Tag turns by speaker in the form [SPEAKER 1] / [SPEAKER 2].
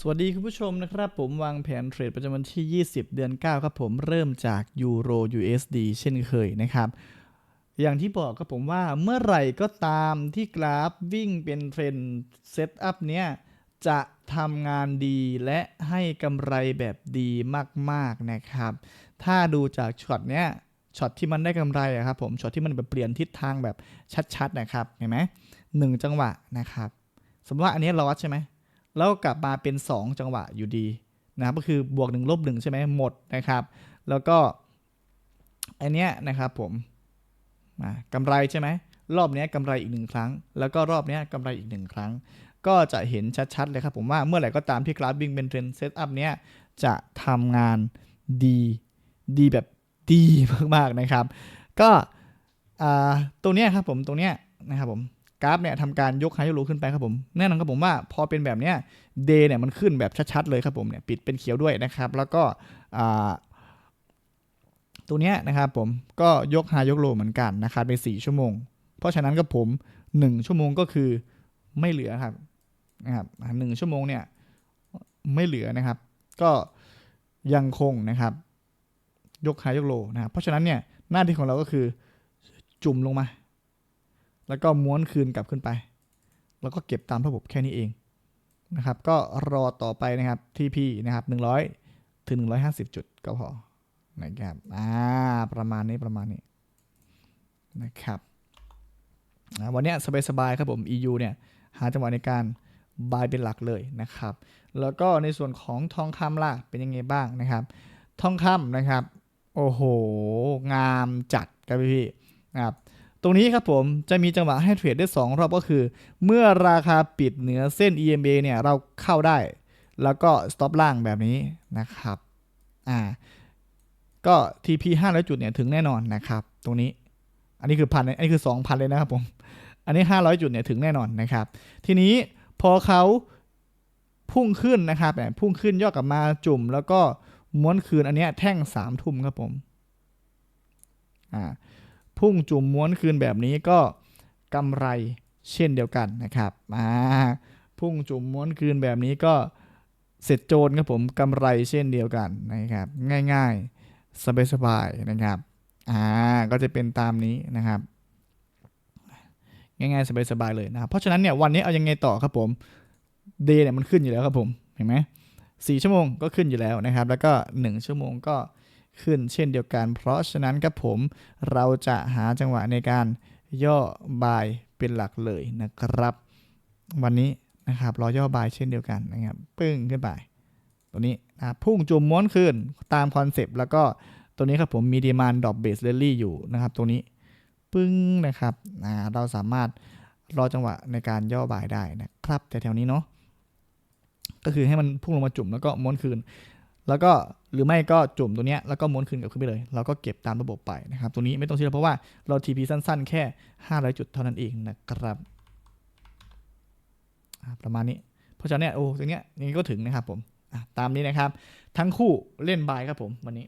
[SPEAKER 1] สวัสดีคุณผู้ชมนะครับ ผมวางแผนเทรดประจำวันที่ 20 เดือน 9 ครับผมเริ่มจากยูโร USD เช่นเคยนะครับ อย่างที่บอกครับผมว่าเมื่อไหร่ก็ตามที่กราฟวิ่งเป็นเทรนเซตอัพเนี้ยจะทำงานดีและให้กำไรแบบดีมากๆนะครับ ถ้าดูจากช็อตเนี้ยช็อตที่มันได้กำไรอะครับผมช็อตที่มันแบบเปลี่ยนทิศทางแบบชัดๆนะครับเห็นไหมหนึ่งจังหวะนะครับ สมมติว่าอันนี้ลอสใช่ไหม แล้วกลับมาเป็น 2 จังหวะอยู่ดีนะครับก็คือบวก1ลบ1ใช่ไหมหมดนะครับ แล้วก็อันเนี้ยนะครับผมอ่ากำไรใช่ไหมรอบเนี้ยกำไรอีกหนึ่งครั้ง แล้วก็รอบเนี้ยกำไรอีกหนึ่งครั้ง ก็จะเห็นชัดๆเลยครับผมว่าเมื่อไหร่ก็ตามที่กราฟวิ่งเป็นเทรนเซตอัพเนี้ยจะทำงานดีดีแบบดีมากๆนะครับ ก็อ่าตัวเนี้ยครับผมตัวเนี้ยนะครับผม กราฟเนี่ยทำการยกไฮยกโลขึ้นไปครับผมแน่นอนครับผมว่าพอเป็นแบบเนี้ยเดย์เนี่ยมันขึ้นแบบชัดๆเลยครับผมเนี่ยปิดเป็นเขียวด้วยนะครับ แล้วก็ตัวเนี้ยนะครับผมก็ยกหายกโลเหมือนกันนะครับใน4ชั่วโมง เพราะฉะนั้นก็ผม 1 ชั่วโมงก็คือไม่เหลือครับนะครับหนึ่งชั่วโมงเนี่ยไม่เหลือนะครับ ก็ยังคงนะครับ ยกหายกโลนะครับเพราะฉะนั้นเนี่ยหน้าที่ของเราก็คือจุ่มลงมา แล้วก็ม้วนคืนกลับขึ้นไป แล้วก็เก็บตามระบบแค่นี้เองนะครับ ก็รอต่อไปนะครับ TP นะครับ 100 ถึง 150 จุดก็พอนะครับอ่าประมาณนี้ประมาณนี้นะครับวันนี้สบายๆครับผม EU เนี่ยหาจังหวะในการบายเป็นหลักเลยนะครับ แล้วก็ในส่วนของทองคำล่ะเป็นยังไงบ้างนะครับ ทองคำนะครับ โอ้โห งามจัดครับพี่นะครับ รงนี้ครับผมจะมีจังหวะให้เทรดได้ 2 รอบก็คือ เมื่อราคาปิดเหนือเส้น EMA เนี่ยเราเข้าได้ แล้วก็ stop ล่างแบบนี้นะครับอ่าก็ TP 500 จุดเนี่ยถึงแน่นอนนะครับ ตรงนี้ อันนี้คือพันอันนี้คือ 2,000 เลยนะครับผม อันนี้ 500 จุดเนี่ยถึงแน่นอนนะครับ ทีนี้พอเขาพุ่งขึ้นนะครับแบบพุ่งขึ้นย่อกลับมาจุ่ม แล้วก็ม้วนคืนอันเนี้ยแท่งสามทุ่มครับผมอ่า พุ่งจุ่มม้วนคืนแบบนี้ก็กำไรเช่นเดียวกันนะครับอ่าพุ่งจุ่มม้วนคืนแบบนี้ก็เสร็จโจรครับผมกำไรเช่นเดียวกันนะครับ ง่ายๆ สบายๆนะครับอ่าก็จะเป็นตามนี้นะครับ ง่ายๆ สบายๆเลยนะครับเพราะฉะนั้นเนี่ยวันนี้เอายังไงต่อครับผมเดย์เนี่ยมันขึ้นอยู่แล้วครับผมเห็นไหมสี่ชั่วโมงก็ขึ้นอยู่แล้วนะครับ แล้วก็หนึ่งชั่วโมงก็ ขึ้นเช่นเดียวกัน เพราะฉะนั้นครับผมเราจะหาจังหวะในการย่อบายเป็นหลักเลยนะครับ วันนี้นะครับรอย่อบายเช่นเดียวกันนะครับปึ้งขึ้นไป ตัวนี้นะครับพุ่งจุ่มม้วนขึ้นตามคอนเซปต์แล้วก็ตัวนี้ครับผมมีดีมานดอกเบสเลลี่อยู่นะครับ ตัวนี้ปึ้งนะครับอ่าเราสามารถรอจังหวะในการย่อบายได้นะครับแถวๆนี้เนาะก็คือให้มันพุ่งลงมาจุ่มแล้วก็ม้วนคืน แล้วก็หรือไม่ก็จุ่มตัวเนี้ยแล้วก็ม้วนคืนกลับขึ้นไปเลย เราก็เก็บตามระบบไปนะครับ ตัวนี้ไม่ต้องเชื่อเพราะว่าเรา TP สั้นๆ แค่ 500 จุดเท่านั้นเองนะครับประมาณนี้ เพราะฉะนั้นเนี่ยโอ้ตรงเนี้ยนี้ก็ถึงนะครับผมตามนี้นะครับ ทั้งคู่เล่นบายครับผมวันนี้